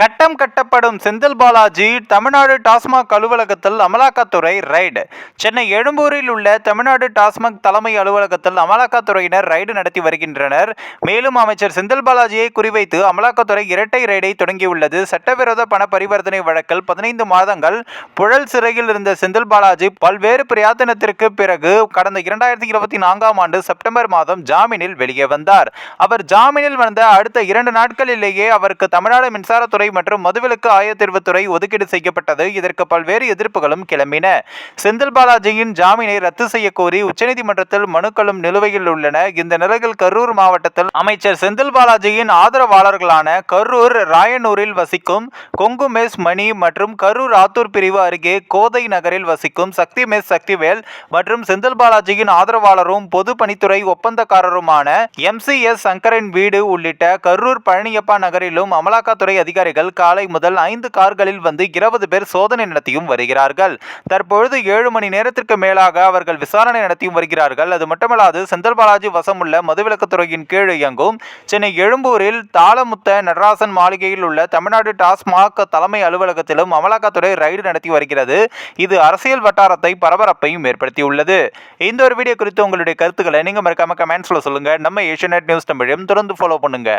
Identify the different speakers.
Speaker 1: கட்டம் கட்டப்படும் செந்தில் பாலாஜி தமிழ்நாடு டாஸ்மாக் அலுவலகத்தில் அமலாக்கத்துறை ரைடு சென்னை எழும்பூரில் உள்ள தமிழ்நாடு டாஸ்மாக் தலைமை அலுவலகத்தில் அமலாக்கத்துறையினர் ரைடு நடத்தி வருகின்றனர். மேலும் அமைச்சர் செந்தில் பாலாஜியை குறிவைத்து அமலாக்கத்துறை இரட்டை ரைடை தொடங்கியுள்ளது. சட்டவிரோத பண பரிவர்த்தனை வழக்கில் பதினைந்து மாதங்கள் புழல் சிறையில் இருந்த செந்தில் பாலாஜி பல்வேறு பிரயாத்தனத்திற்கு பிறகு கடந்த இரண்டாயிரத்தி இருபத்தி நான்காம் ஆண்டு செப்டம்பர் மாதம் ஜாமீனில் வெளியே வந்தார். அவர் ஜாமீனில் வந்த அடுத்த இரண்டு நாட்களிலேயே அவருக்கு தமிழ்நாடு மின்சாரத்துறை மற்றும் மதுவிலக்கு ஆயத்தீர்வுத்துறை ஒதுக்கீடு செய்யப்பட்டது. இதற்கு பல்வேறு எதிர்ப்புகளும் கிளம்பின. செந்தில் பாலாஜியின் ஜாமீனை ரத்து செய்ய கோரி உச்சநீதிமன்றத்தில் மனுக்களும் நிலுவையில் உள்ளன. இந்த நிலையில் கரூர் மாவட்டத்தில் அமைச்சர் செந்தில் பாலாஜியின் ஆதரவாளர்களான கரூர் ராயனூரில் வசிக்கும் கொங்கு மெஸ் மணி மற்றும் கரூர் ஆத்தூர் பிரிவு அருகே கோதை நகரில் வசிக்கும் சக்தி மெஸ் சக்திவேல் மற்றும் செந்தில் பாலாஜியின் ஆதரவாளரும் பொதுப்பணித்துறை ஒப்பந்தக்காரருமான எம் சி எஸ் சங்கரின் வீடு உள்ளிட்ட கரூர் பழனியப்பா நகரிலும் அமலாக்கத்துறை அதிகாரிகள் காலை முதல் ஐந்து கார்களில் வந்து இருபது பேர் சோதனை நடத்தியும் வருகிறார்கள். தற்பொழுது ஏழு மணி நேரத்திற்கு மேலாக அவர்கள் விசாரணை நடத்தியும் வருகிறார்கள். அது மட்டுமல்லாது செந்தில் பாலாஜி வசமுள்ள மதுவிலக்குத்துறையின் கீழ் இயங்கும் சென்னை எழும்பூரில் தாளமுத்த நடராசன் மாளிகையில் உள்ள தமிழ்நாடு டாஸ்மாக் தலைமை அலுவலகத்திலும் அமலாக்கத்துறை ரைடு நடத்தி வருகிறது. இது அரசியல் வட்டாரத்தை பரபரப்பையும் ஏற்படுத்தியுள்ளது. இந்த ஒரு வீடியோ குறித்து உங்களுடைய கருத்துக்களை நீங்க மறக்காம கமெண்ட்ஸ்ல சொல்லுங்க. நம்ம ஏஷியநெட் நியூஸ் தமிழையும் தொடர்ந்து ஃபாலோ பண்ணுங்க.